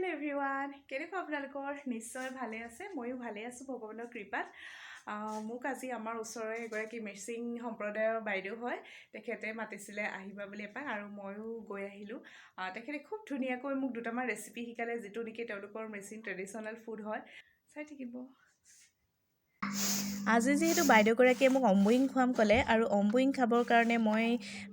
Hello everyone কেনেকুৱা আপোনালোকৰ? নিশ্চয় ভালে আছে। ময়ো ভালে আছোঁ ভগৱানৰ কৃপাত। মোক আজি আমাৰ ওচৰৰে এগৰাকী মিচিং সম্প্ৰদায়ৰ বাইদেউ হয়। তেখেতে মাতিছিলে আহিবা বুলি এপাক আৰু ময়ো গৈ আহিলোঁ। আহ, তেখেতে খুব ধুনীয়াকৈ মোক দুটামান ৰেচিপি শিকালে যিটো নেকি তেওঁলোকৰ মিচিং ট্ৰেডিশ্যনেল ফুড হয়। চাই থাকিব। আজি যিহেতু বাইদেউগৰাকীয়ে মোক অম্বুইং খুৱাম ক'লে আৰু অম্বুইং খাবৰ কাৰণে মই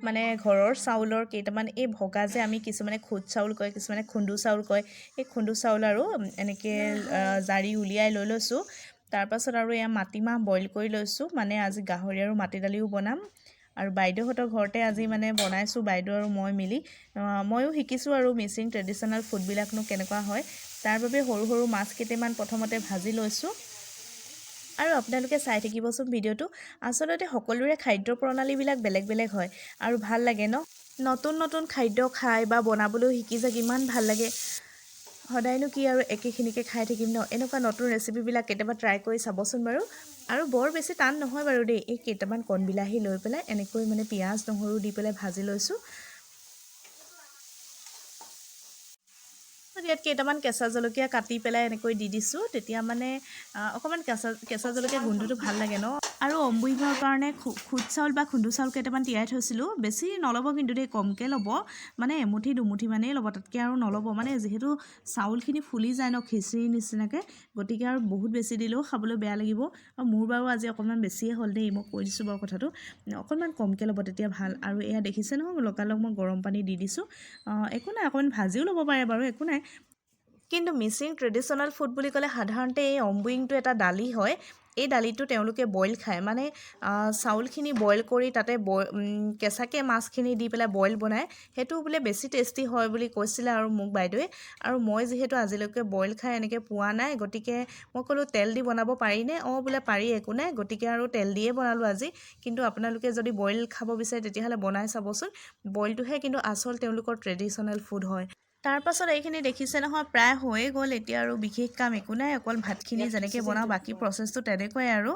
মানে ঘৰৰ চাউলৰ কেইটামান এই ভগা যে আমি কিছুমানে খুদ চাউল কয় কিছুমানে খুন্দু চাউল কয় এই খুন্দু চাউল আৰু এনেকৈ জাৰি উলিয়াই লৈ লৈছোঁ। তাৰপাছত আৰু এয়া মাটিমাহ বইল কৰি লৈছোঁ মানে আজি গাহৰি আৰু মাটি দালিও বনাম। আৰু বাইদেউহঁতৰ ঘৰতে আজি মানে বনাইছোঁ বাইদেউ আৰু মই মিলি। ময়ো শিকিছোঁ আৰু মিচিং ট্ৰেডিশ্যনেল ফুডবিলাকনো কেনেকুৱা হয়। তাৰ বাবে সৰু সৰু মাছ কেইটামান প্ৰথমতে ভাজি লৈছোঁ। আৰু আপোনালোকে চাই থাকিবচোন ভিডিঅ'টো। আচলতে সকলোৰে খাদ্য প্ৰণালীবিলাক বেলেগ বেলেগ হয় আৰু ভাল লাগে ন? নতুন নতুন খাদ্য খাই বা বনাবলৈও শিকি যায় কিমান ভাল লাগে। সদায়নো কি আৰু একেখিনিকে খাই থাকিম ন? এনেকুৱা নতুন ৰেচিপিবিলাক কেতিয়াবা ট্ৰাই কৰি চাবচোন বাৰু। আৰু বৰ বেছি টান নহয় বাৰু দেই। এই কেইটামান কণবিলাহী লৈ পেলাই এনেকৈ মানে পিঁয়াজ নহৰু দি পেলাই ভাজি লৈছোঁ। ইয়াত কেইটামান কেঁচা জলকীয়া কাটি পেলাই এনেকৈ দি দিছোঁ। তেতিয়া মানে অকণমান কেঁচা কেঁচা জলকীয়া গোন্ধটো ভাল লাগে ন? আৰু অম্বুইঙৰ কাৰণে খুদ চাউল বা খুন্দু চাউল কেইটামান তিয়াই থৈছিলোঁ। বেছি নল'ব কিন্তু দেই কমকৈ ল'ব। মানে এমুঠি দুমুঠি মানেই ল'ব তাতকৈ আৰু নল'ব। মানে যিহেতু চাউলখিনি ফুলি যায় ন খিচিৰি নিচিনাকৈ গতিকে আৰু বহুত বেছি দিলেও খাবলৈ বেয়া লাগিব। আৰু মোৰ বাৰু আজি অকণমান বেছিয়ে হ'ল দেই মই কৈ দিছোঁ বাৰু কথাটো। অকণমান কমকৈ ল'ব তেতিয়া ভাল। আৰু এয়া দেখিছে নহয় লগালগ মই গৰম পানী দি দিছোঁ। একো নাই অকণমান ভাজিও ল'ব পাৰে বাৰু একো নাই। কিন্তু মিচিং ট্ৰেডিশ্যনেল ফুড বুলি ক'লে সাধাৰণতে এই অম্বুইংটো এটা দালি হয়। এই দালিটো তেওঁলোকে বইল খায়। মানে চাউলখিনি বইল কৰি তাতে বই কেঁচাকৈ মাছখিনি দি পেলাই বইল বনায়। সেইটো বোলে বেছি টেষ্টি হয় বুলি কৈছিলে আৰু মোক বাইদেৱে। আৰু মই যিহেতু আজিলৈকে বইল খাই এনেকৈ পোৱা নাই গতিকে মই ক'লোঁ তেল দি বনাব পাৰিনে? অঁ বোলে পাৰি একো নাই। গতিকে আৰু তেল দিয়ে বনালোঁ আজি। কিন্তু আপোনালোকে যদি বইল খাব বিচাৰে তেতিয়াহ'লে বনাই চাবচোন। বইলটোহে কিন্তু আচল তেওঁলোকৰ ট্ৰেডিশ্যনেল ফুড হয়। তাৰপাছত এইখিনি দেখিছে নহয় প্ৰায় হৈয়ে গ'ল এতিয়া আৰু বিশেষ কাম একো নাই অকল ভাতখিনি যেনেকৈ বনাওঁ বাকী প্ৰচেছটো তেনেকুৱাই আৰু।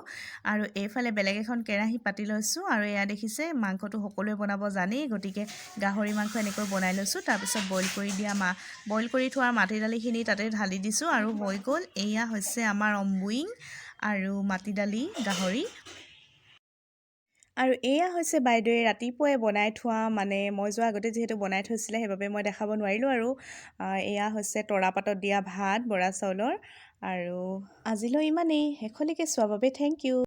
আৰু এইফালে বেলেগ এখন কেৰাহী পাতি লৈছোঁ আৰু এয়া দেখিছে মাংসটো সকলোৱে বনাব জানেই গতিকে গাহৰি মাংস এনেকৈ বনাই লৈছোঁ। তাৰপিছত বইল কৰি দিয়া মা বইল কৰি থোৱা মাটি দালিখিনি তাতে ঢালি দিছোঁ আৰু হৈ গ'ল। এয়া হৈছে আমাৰ অম্বুইং আৰু মাটি দালি গাহৰি। আৰু এয়া হৈছে বাইদেৱে ৰাতিপুৱাই বনাই থোৱা মানে মই যোৱা আগতে যিহেতু বনাই থৈছিলে সেইবাবে মই দেখাব নোৱাৰিলোঁ আৰু এয়া হৈছে তৰাপাতত দিয়া ভাত বৰা চাউলৰ আৰু আজিলৈ ইমানেই। শেষলৈকে চোৱাৰ বাবে থেংক ইউ